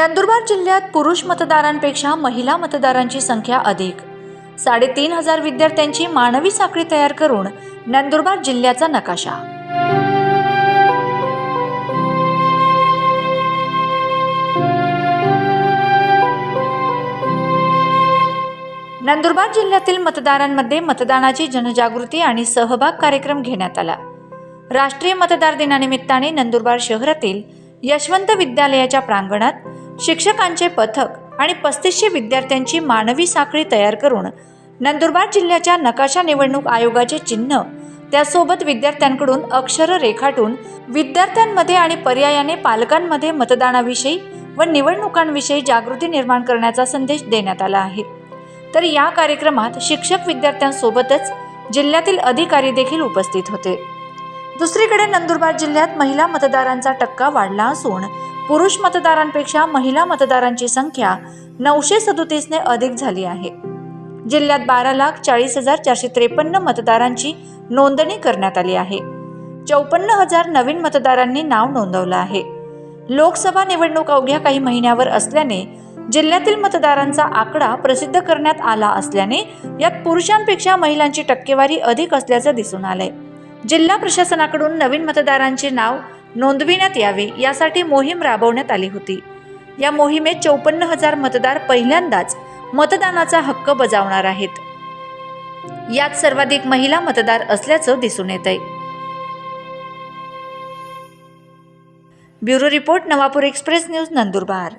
नंदुरबार जिल्ह्यात पुरुष मतदारांपेक्षा महिला मतदारांची संख्या अधिक. साडेतीन हजार विद्यार्थ्यांची मानवी साखळी तयार करून नंदुरबार जिल्ह्याचा नकाशा. नंदुरबार जिल्ह्यातील मतदारांमध्ये मतदानाची जनजागृती आणि सहभाग कार्यक्रम घेण्यात आला. राष्ट्रीय मतदार दिनानिमित्ताने नंदुरबार शहरातील यशवंत विद्यालयाच्या प्रांगणात शिक्षकांचे पथक आणि पस्तीसशे विद्यार्थ्यांची मानवी साखळी तयार करून नंदुरबार जिल्ह्याच्या नकाशा निवडणूक आयोगाचे चिन्ह त्यासोबत विद्यार्थ्यांकडून अक्षर रेखाटून विद्यार्थ्यांमध्ये आणि पर्यायाने पालकांमध्ये मतदानाविषयी व निवडणुकांविषयी जागृती निर्माण करण्याचा संदेश देण्यात आला आहे. तर या कार्यक्रमात शिक्षक विद्यार्थ्यांसोबतच जिल्ह्यातील अधिकारी देखील उपस्थित होते. दुसरीकडे नंदुरबार जिल्ह्यात महिला मतदारांचा टक्का वाढला असून पुरुष मतदारांपेक्षा महिला मतदारांची संख्या नऊशे सदोतीसने अधिक झाली आहे. जिल्ह्यात बारा लाख चाळीस हजार चारशे त्रेपन्न मतदारांची नोंदणी करण्यात आली आहे. चौपन्न हजार नवीन मतदारांनी नाव नोंदवलं आहे. लोकसभा निवडणूक अवघ्या काही महिन्यावर असल्याने जिल्ह्यातील मतदारांचा आकडा प्रसिद्ध करण्यात आला असल्याने यात पुरुषांपेक्षा महिलांची टक्केवारी अधिक असल्याचं दिसून आलंय. जिल्हा प्रशासनाकडून नवीन मतदारांचे नाव नोंदविण्यात यावे यासाठी मोहीम राबवण्यात आली होती. या मोहिमेत चौपन्न हजार मतदार पहिल्यांदाच मतदानाचा हक्क बजावणार आहेत. यात सर्वाधिक महिला मतदार असल्याचं दिसून येत आहे bureau report Navapur express news Nandurbar.